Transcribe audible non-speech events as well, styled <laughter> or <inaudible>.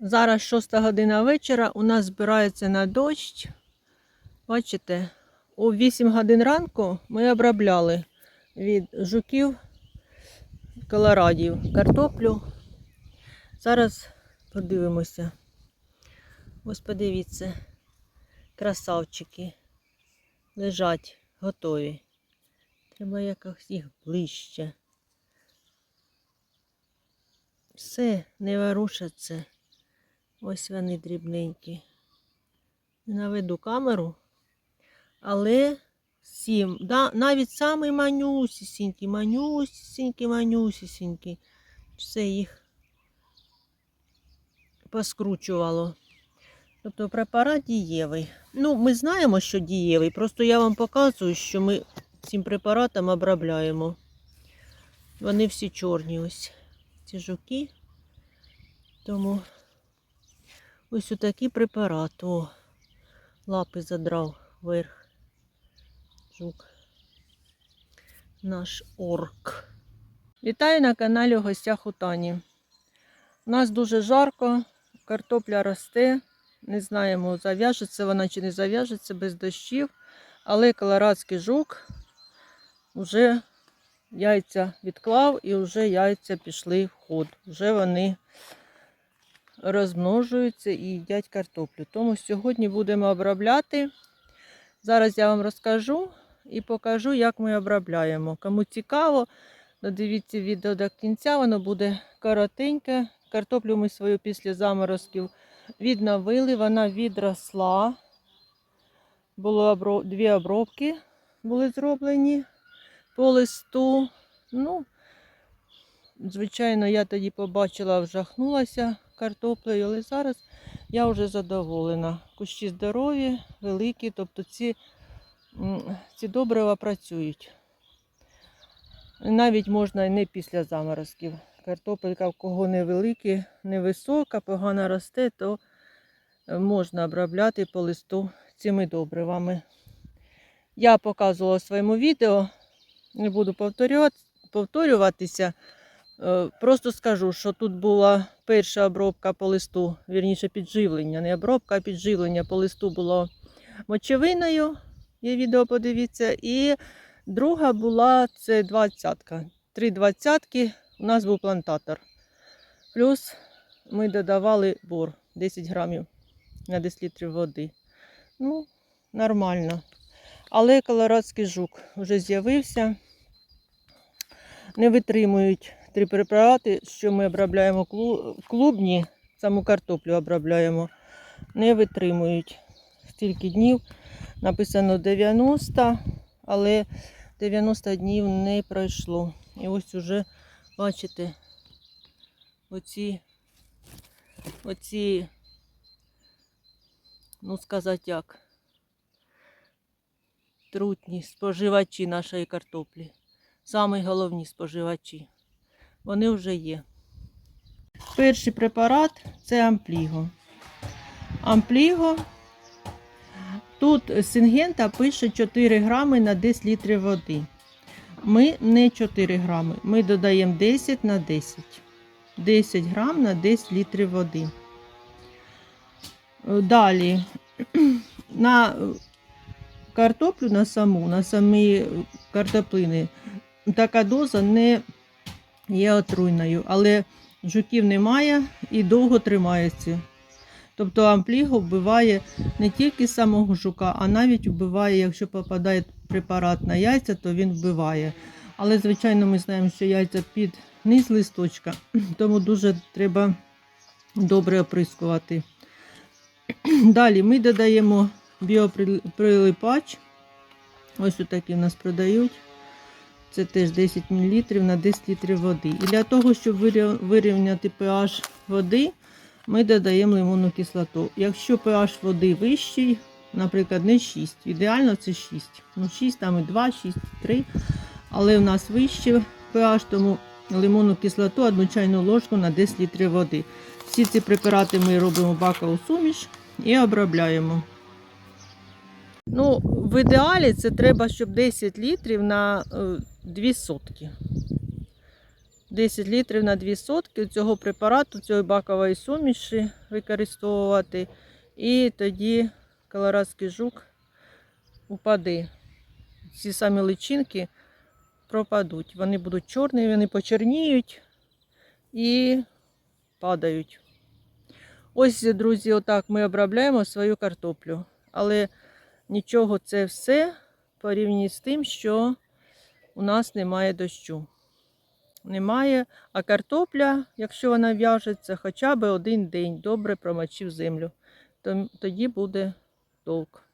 Зараз 6 година вечора, у нас збирається на дощ. Бачите, у 8 годин ранку ми обробляли від жуків, колорадів картоплю. Зараз подивимося. Ось подивіться, красавчики лежать, готові. Треба якось їх ближче. Все, не ворушаться. Ось вони дрібненькі. Наведу камеру. Але сім, да, навіть самий манюсісінький, манюсісінький, манюсісінький. Все їх поскручувало. Тобто препарат дієвий. Ну, ми знаємо, що дієвий, просто я вам показую, що ми цим препаратом обробляємо. Вони всі чорні ось. Ці жуки. Тому ось отакий препарат. О, лапи задрав вверх. Жук. Наш орк. Вітаю на каналі у гостях у Тані. У нас дуже жарко, картопля росте. Не знаємо, зав'яжеться вона чи не зав'яжеться без дощів. Але колорадський жук вже яйця відклав і вже яйця пішли в ход. Вже вони розмножуються і їдять картоплю. Тому сьогодні будемо обробляти. Зараз я вам розкажу і покажу, як ми обробляємо. Кому цікаво, додивіться відео до кінця, воно буде коротеньке. Картоплю ми свою після заморозків відновили, вона відросла. Було обро- дві обробки були зроблені по листу. Ну, звичайно, я тоді побачила, вжахнулася картоплею, але зараз я вже задоволена. Кущі здорові, великі, тобто ці, ці добрива працюють. Навіть можна і не після заморозків. Картопелька, в кого невеликі, невисока, погано росте, то можна обробляти по листу цими добривами. Я показувала в своєму відео, не буду повторюватися. Е, Просто скажу, що тут була перша обробка по листу, вірніше підживлення, не обробка, а підживлення по листу було мочевиною. Є відео, подивіться. І друга була це двадцятка. Три двадцятки у нас був плантатор. Плюс ми додавали бор 10 грамів на 10 літрів води. Ну, нормально. Але колорадський жук вже з'явився. Не витримують три препарати, що ми обробляємо клу- клубні, саму картоплю обробляємо, не витримують стільки днів. Написано 90, але 90 днів не пройшло. І ось уже, бачите, оці, оці, ну сказати як, трутні споживачі нашої картоплі. Самі головні споживачі. Вони вже є. Перший препарат це ампліго. Ампліго. Тут Сингента пише 4 грами на 10 літрів води. Ми не 4 грами, ми додаємо 10 на 10. 10 грам на 10 літрів води. Далі <clears throat> на картоплю на саму, на самі картоплини, така доза не є отруйною, але жуків немає і довго тримається. Тобто ампліго вбиває не тільки самого жука, а навіть вбиває, якщо попадає препарат на яйця, то він вбиває. Але, звичайно, ми знаємо, що яйця під низ листочка, <clears throat> тому дуже треба добре оприскувати. <clears throat> Далі ми додаємо біоприлипач. Ось отакі в нас продають. Це теж 10 мл на 10 літрів води. І для того, щоб вирівняти pH води, ми додаємо лимонну кислоту. Якщо pH води вищий, наприклад, не 6, ідеально це 6. Ну, 6, там і 2, 6, 3. Але в нас вищий pH, тому лимонну кислоту, одну чайну ложку на 10 літрів води. Всі ці препарати ми робимо бакову суміш і обробляємо. Ну, в ідеалі це треба, щоб 10 літрів на е, 2 сотки. 10 літрів на 2 сотки цього препарату, цієї бакової суміші використовувати. І тоді колорадський жук упаде. Ці самі личинки пропадуть. Вони будуть чорні, вони почерніють і падають. Ось, друзі, отак ми обробляємо свою картоплю. Але нічого це все порівняно з тим, що у нас немає дощу. Немає, а картопля, якщо вона в'яжеться, хоча б один день добре промочив землю, то тоді буде толк.